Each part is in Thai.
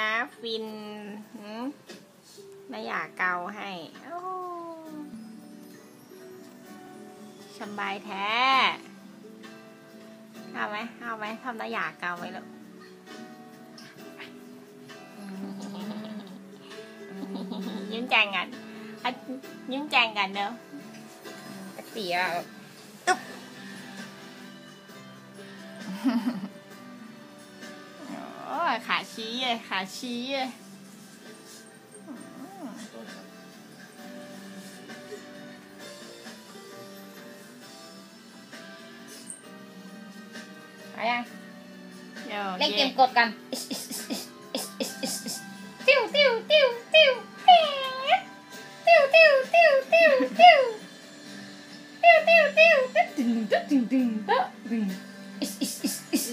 นะฟินไม่อยากเกาให้สบายแท้ เอาไหมเอาไหมทำน้าอยากเกาไหมลูกยิ้มแจงกันยิ้มแจงกันเด้อเสียอึ๊บ khả xí ấy, khả xí ấy. Đấy anh Yo, Lên yeah. tìm cột cần Tiêu tiêu tiêu tiêu. Tiêu tiêu tiêu tiêu tiêu. Tiêu tiêu tiêu. Tất tình tất tình tình tất tình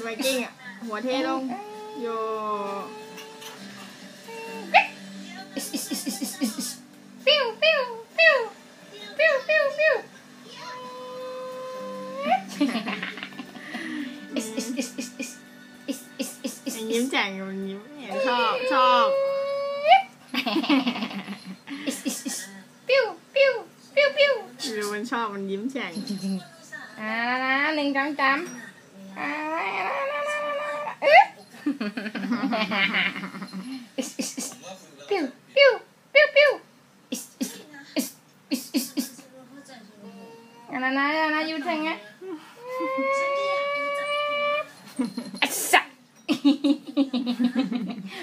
Mày kinh ạ. หัวเทลง Yo. Pew, pew, pew. Pew, pew, pew. Mình nhím chàng rồi nhím Chọc, chọc Pew, pew, pew, pew Rồi mình chọc, mình nhím chàng À, lên chấm chấm À, ปิ้วปิ้วปิ้วปิ้วอันนั้นนะอันนั้นยูทังไงอัศจรรย์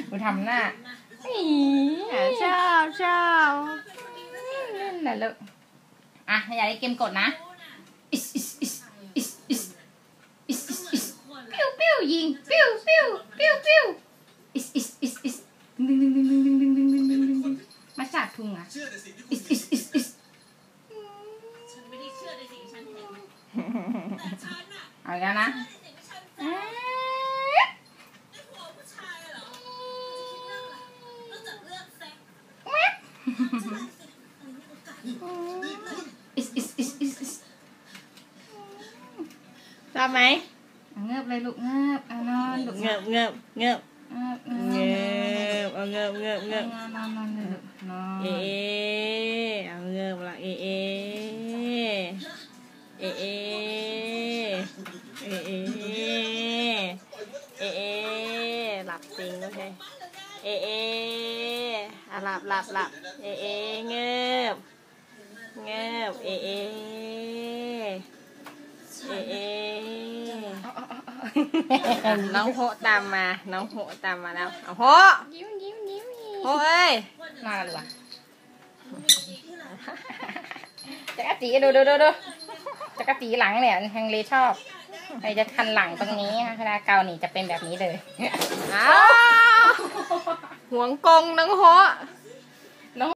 กูทำหน้าชอบชอบนั่นแหละลูกอะอย่าได้เกมกดนะปิ้วปิ้วยิงปิ้วปิ้ว ปิ้วอิสอิสอิสอิสดึงดึงดึงดึงดึงดึงดึงดึงดึงดึงดึงมาจากทุ่งอะอิสอิสอิสอิสฉันไม่ได้เชื่อในสิ่งฉันเห็นแต่ฉันน่ะเอาแล้วนะเชื่อในสิ่งที่ฉันอ่าในหัวผู้ชายอะเหรอจะคิดเรื่องอะไรนอกจากเรื่องเซ็กส์แว๊บจะได้สิอันนี้โอกาสอิสอิสอิสอิสอิสชอบไหม เงือบเลยลูกเงือบเอานอนลูกเงือบเงือบเงือบเงือบเงืเงือบอบเอาเงือบเงือบเงือบนอนนอนนอนเลยลูกนอนเอเอเอาเงือบละเอเอเอเอเอเอเอเอหลับจริงโอเคเอเออะหลับหลับหลับเอเอเงือบเงือบเอเอเอเอ น้องโฮตามมา น้องโฮตามมาแล้วเอาโฮยิ้มยิ้มยิ้มยิ้มโฮเอ้ยมาเลยว่ะจักรจีดูดูดูดูจักรจีหลังเนี่ยแฮงเลชอบใครจะทันหลังตรงนี้ค่ะเวลาเกาหนีจะเป็นแบบนี้เลยอ้าวหวงกงน้องโฮ